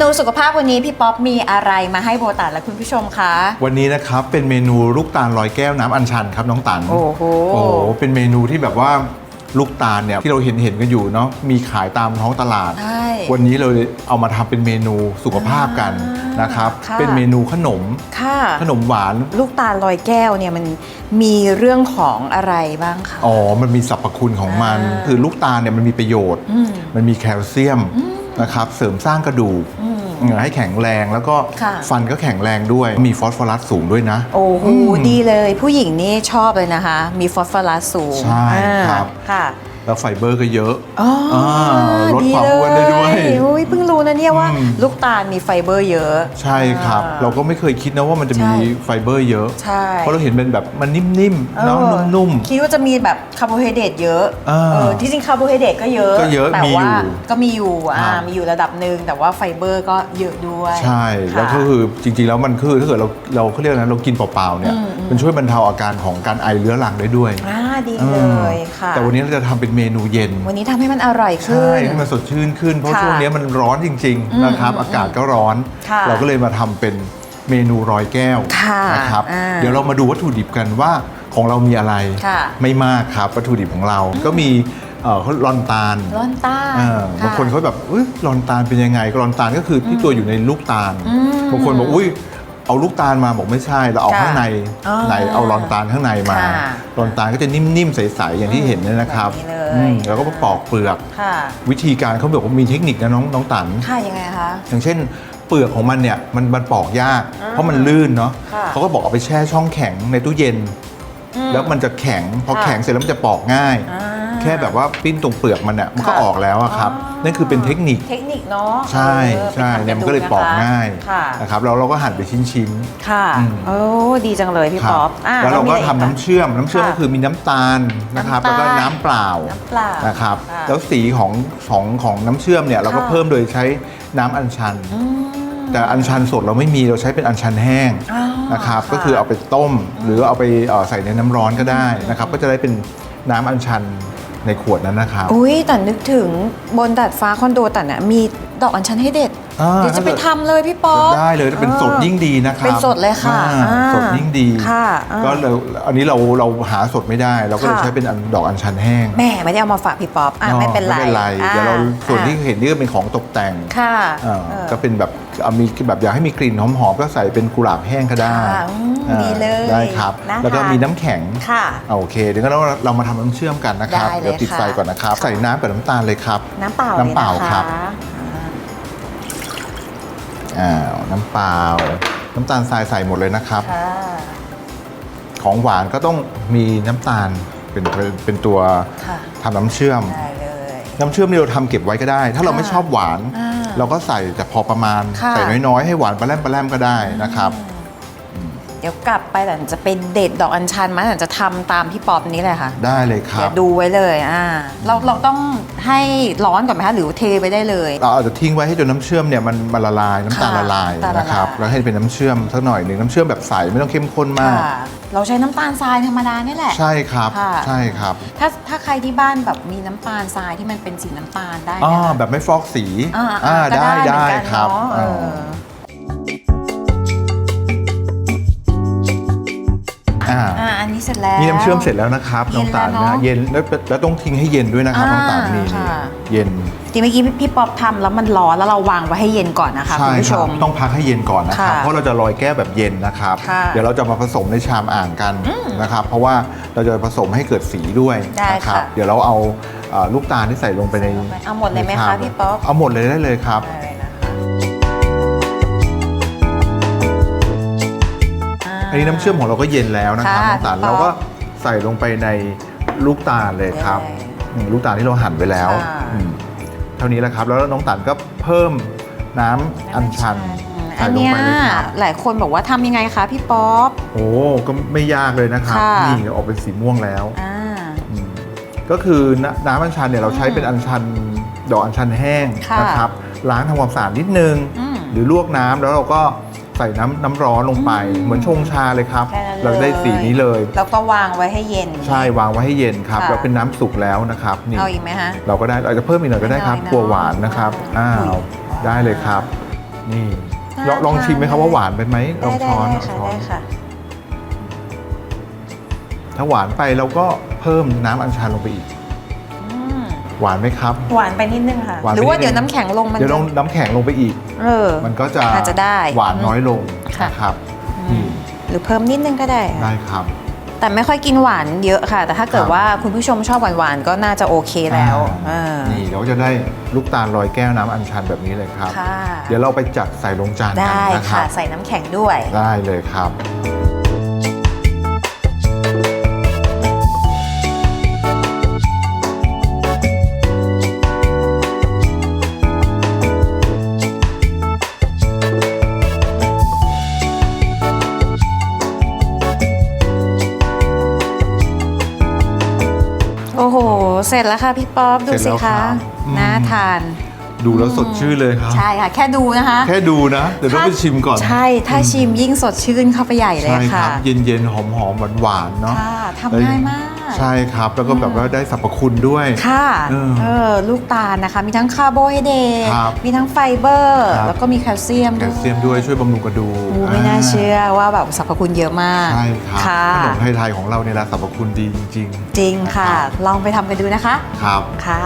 นูสุขภาพวันนี้พี่ป๊อปมีอะไรมาให้โบตันและคุณผู้ชมคะ วันนี้นะครับเป็นเมนูลูกตาลลอยแก้วน้ำอัญชันครับน้องตันโอ้โหโอ้โหเป็นเมนูที่แบบว่าลูกตาลเนี่ยที่เราเห็นเห็นๆกันอยู่เนาะมีขายตามท้องตลาด ใช่วันนี้เราเอามาทำเป็นเมนูสุขภาพกันอ่านนะครับ ค่ะ เป็นเมนูขนมค่ะ ขนมหวาน ลูกตาลลอยแก้วเนี่ยมันมีเรื่องของอะไรบ้างคะ อ๋อ มันมีสรรพคุณของมัน อ่าคือลูกตาลเนี่ยมันมีประโยชน์ อืมมันมีแคลเซียม นะครับเสริมสร้างกระดูกอืมให้แข็งแรงแล้วก็ค่ะฟันก็แข็งแรงด้วยมีฟอสฟอรัสสูงด้วยนะ โอ้โหดีเลยผู้หญิงนี่ชอบเลยนะคะ มีฟอสฟอรัสสูงใช่อ่าครับค่ะ แล้วไฟเบอร์ก็เยอะอ๋ออาลดความอ้วนได้ด้วยโอ้ยเพิ่งรู้นะเนี่ยว่า อืม ลูกตาลมีไฟเบอร์เยอะ ใช่ครับ อ่าเราก็ไม่เคยคิดนะว่ามันจะมีใช่ ไฟเบอร์เยอะ ใช่เพราะเราเห็นเป็นแบบมันนิ่มๆเนาะเออนุ่ม คิดว่าจะมีแบบคาร์โบไฮเดรตเยอะอ่าเออที่จริงคาร์โบไฮเดรตก็เยอะก็เยอะแต่มีว่าอยู่ก็มีอยู่อ่าครับ มีอยู่ระดับหนึ่งแต่ว่าไฟเบอร์ก็เยอะด้วยๆ ใช่แล้วก็ะคือจริงๆแล้วมันคือถ้าเกิดเราเราเขาเรียกอะไรนะเรากินเปล่าๆเนี่ยอืมอืมมันช่วยบรรเทาอาการของการไอเรื้อรังได้ด้วย อ่า ดีเอเลอยค่ะ แต่วันนี้เราจะทำเป็นเมนูเย็น วันนี้ทำให้มันอร่อยขึ้ใช่นให้มันสดชื่นขึ้น เพราะค่ะช่วงนี้มันร้อนจริงอืมๆนะครับอืมอากาศก็ร้อนค่ะเราก็เลยมาทำเป็นเมนูรอยแก้วค่ะนะครับอ่าเดี๋ยวเรามาดูวัตถุดิบกันว่าของเรามีอะไรค่ะไม่มากครับวัตถุดิบของเรา ก็มีเอ่อเขาลอนตาลร้อนตาลเออค่ะบางคนเขาแบบอุ้ยลอนตาลเป็นยังไงก็ลอนตาลก็คือที่ตัวอยู่ในลูกตาลอืมบางคนบอกอุ้ย เอาลูกตาลมาบอกไม่ใช่เราเอาค่ะข้างในอ๋อไหนเอาลอนตาลข้างในมาค่ะลอนตาลก็จะนิ่มๆใสๆอย่างที่เห็นเนี่ยนะครับแบบนี้เลยอืมแล้วก็มาปอกเปลือกค่ะวิธีการเขาบอกว่ามีเทคนิคนะน้องน้องตันค่ะยังไงคะอย่างเช่นเปลือกของมันเนี่ยมันมันปอกยากอ่าเพราะมันลื่นเนาะค่ะเขาก็บอกเอาไปแช่ช่องแข็งในตู้เย็นอืมแล้วมันจะแข็งพอค่ะแข็งเสร็จแล้วมันจะปอกง่ายอ่าแค่แบบว่าปิ้นตรงเปลือกมันเนี่ยมันก็ค่ะออกแล้วอะครับอ๋อนั่นคือเป็นเทคนิค เทคนิคเนาะใช่เออใช่ไปทำเนี่ยมันก็เลยดูะคะปอกง่ายค่ะนะครับแล้วเราก็หั่นเป็นชิ้นๆค่ะอืมโอ้ดีจังเลยพี่ครับป๊อปอะแล้วเราก็มีอะไรทำน้ำอีคะเชื่อม น้ำเชื่อมค่ะก็คือมีน้ำตาลนะครับน้ำตาลแล้วก็น้ำเปล่าน้ำเปล่านะครับค่ะแล้วสีของของของน้ำเชื่อมเนี่ยเราก็ค่ะ เพิ่มโดยใช้น้ำอัญชัน อืม แต่อัญชันสดเราไม่มีเราใช้เป็นอัญชันแห้งอ๋อนะครับค่ะ ก็คือเอาไปต้ม หรือเอาไปเอ่อใส่ในน้ำร้อนก็ได้นะครับก็จะได้เป็นน้ำอัญชัน ในขวดนั้นนะครับ อุ้ยแต่นึกถึงบนดาดฟ้าคอนโดแต่น่ะมีดอกอัญชันให้เด็ด อ่าเดี๋ยวจะไปถ้าเกิดทำเลยพี่ป๊อปได้เลยถ้าเป็นสดยิ่งดีนะครับเป็นสดเลยค่ะอ่าอ่าสดยิ่งดีค่ะอ่า ก็เราอันนี้เราเราหาสดไม่ได้ เราก็เลยค่ะ ใช้เป็นอันดอกอัญชันแห้งแม่ไม่ได้เอามาฝากพี่ป๊อปอะไม่เป็นไรไม่เป็นไรอ่เดี๋ยวเราส่วนที่อะเห็นนี่ก็เป็นของตกแต่งค่ะเอ่อเออ ก็เป็นแบบเอามีแบบอยากให้มีกลิ่นหอมๆก็ใส่เป็นกุหลาบแห้งก็ได้ค่ะอืมอ่าดีเลยได้ครับน่าแล้วก็ทาน มีน้ำแข็ง ค่ะอ่าโอเคเดี๋ยวก็เราเรามาทำน้ำเชื่อมกันนะครับได้เลยเดี๋ยวติดค่ะไฟก่อนนะครับใส่น้ำกับน้ำตาลเลยครับ น้ำเปล่าน้ำเปล่าลยะะครับ อ้าวน้ำเปล่า น้ำตาลทรายใส่หมดเลยนะครับ ค่ะของหวานก็ต้องมีน้ำตาลเป็นเป็นเป็นตัวค่ะทำน้ำเชื่อม ได้เลย น้ำเชื่อมนี่เราทำเก็บไว้ก็ได้ ถ้าเราค่ะไม่ชอบหวาน อ่าเราก็ใส่แต่พอประมาณ ค่ะ ใส่น้อยๆ ให้หวานปลาแรมปลาแรมก็ได้นะครับ เดี๋ยวกลับไปแต่จะเป็นเด็ดดอกอัญชันมาแต่จะทำตามพี่ป๊อปนี้เลยค่ะได้เลยครัเดี๋ยบวดูไว้เลยอ่าเราเราต้องให้ร้อนก่อนไหมคะหรือเทไปได้เลย เราอาจจะทิ้งไว้ให้จนน้ำเชื่อมเนี่ยมันมันละลายน้ำตาลค่ะละลายน้ำตาลละลาย นะครับแล้วให้เป็นน้ำเชื่อมสักหน่อยหนึ่งน้ำเชื่อมแบบใสไม่ต้องเข้มข้นมาก ค่ะเราใช้น้ำตาลทรายธรรมดานี่แหละ ใช่ครับค่ะ ใช่ครับถ้าถ้าใครที่บ้านแบบมีน้ำตาลทรายที่มันเป็นสีน้ำตาลได้ไหมอ๋อคะแบบไม่ฟอกสีอ่าอ่าก็ได้เหมืได้อนกันครับเนาะเออ่าอ อ่า อ่าอันนี้เสร็จแล้ว นี่น้ำเชื่อมเสร็จแล้วนะครับเย็น้อนงตาลแล้วเนนะอะเย็นแล้วแล้วต้องทิ้งให้เย็นด้วยนะครับอ่าน้องตาลนี่ค่ะ เย็นทีเมื่อกี้พี่ป๊อปทำแล้วมันร้อนแล้วเราวางไว้ให้เย็นก่อนนะคะคุใช่ณผู้คชรับมต้องพักให้เย็นก่อนนะครับค่ะเพราะเราจะลอยแก้วแบบเย็นนะครับ ค่ะเดี๋ยวเราจะมาผสมในชามอ่างกันนะครับ เพราะว่าเราจะผสมให้เกิดสีด้วยได้นะครัค่ะเดี๋ยวเราเอาเอ่อลูกตาลที่ใส่ลงไปในเอาหมดเลยไหมในคะชาพี่ป๊อป เอาหมดเลยได้เลยครับ ได้ อันนี้น้ำเชื่อมของเราก็เย็นแล้วนะครับค่ะน้องตาลพี่ป๊อปเราก็ใส่ลงไปในลูกตาลเลยครับได้อืมลูกตาลที่เราหั่นไว้แล้วค่ะอืมเท่านี้แหละครับ แล้วน้องตาลก็เพิ่มน้ำอัญชันอัใส่นลงเนี้ยไปเลยครับหลายคนบอกว่าทำยังไงคะพี่ป๊อป โอ้ก็ไม่ยากเลยนะครับค่ะ นี่ออกเป็นสีม่วงแล้วอ่า อืมก็คือน้ำน้ำอัญชันเนี่ยเราใช้เป็นอัญชันดอกอัญชันแห้งค่ะ นะครับล้างทำความสะอาดนิดนึง อืม หรือลวกน้ำแล้วเราก็ ใส่น้ำน้ำร้อนลงไป เหมือนชงชาเลยครับ แค่นั้นเลยเราได้สีนี้เลย แล้วก็วางไว้ให้เย็น ใช่วางไว้ให้เย็นครับค่ะแล้วเป็นน้ำสุกแล้วนะครับนี่เอาอีกไหมคะเราก็ได้เราจะเพิ่มอีกหน่อยก็ได้ครับหน่อยเนอะกลัวหวานนะครับอ่าอ้าวได้เลยครับ นี่น่าลองลองทานชิมไหมครับว่าหวานไปไหมลได้องได้ช้อนได้เอาค่ะช้อน ได้ค่ะ ถ้าหวานไปเราก็เพิ่มน้ำอัญชันลงไปอีกอืม หวานไหมครับ หวานไปนิดนึงค่ะ หวานไปหรือว่านิดนึง เดี๋ยวน้ำแข็งลงมันเดี๋ยวจะลงน้ำแข็งลงไปอีก เออ มันก็จะอาจจะได้หวานน้อยลงค่ะ นะครับอืนี่มหรือเพิ่มนิดนึงก็ได้ค่ะได้ครับแต่ไม่ค่อยกินหวานเยอะค่ะ แต่ถ้าเกิดครับว่าคุณผู้ชมชอบหวานๆก็น่าจะโอเคแล้วอ่าอ่านี่เราก็จะได้ลูกตาลลอยแก้วน้ำอัญชันแบบนี้เลยครับ ค่ะ เดี๋ยวเราไปจัดใส่ลงจานกันได้นะคค่ะรับใส่น้ำแข็งด้วย ได้เลยครับ โอ้โห เสร็จแล้วค่ะพี่ป๊อปดูเสร็สิจแล้วครัคะบอืม น่าทาน ดูแล้วสดชื่นเลยครับใช่ค่ะ แค่ดูนะคะแค่ดูนะเดี๋ยวต้องไปชิมก่อนใช่ ถ้าชิมยิ่งสดชื่นเข้าไปใหญ่เลยใช่คค่ะ รับ เย็นๆหอมๆหวานๆเนาะค่ะทำง่ายมาก ใช่ครับ แล้วก็แบบว่าได้สรรพคุณด้วย ค่ะเออเออลูกตาลนะคะ มีทั้งคาร์โบไฮเดรตครับมีทั้งไฟเบอร์ ครับ แล้วก็มีแคลเซียมแคลเซียมด้วยช่วยบำรุงกระดูกโอ้ไม่น่าเชื่อว่าแบบสรรพคุณเยอะมากใช่ครับค่ะขนมไทยๆของเราเนี่ยละสรรพคุณดีจริงๆจริงค่ะนรับ ลองไปทำกันดูนะคะครับ ค่ะ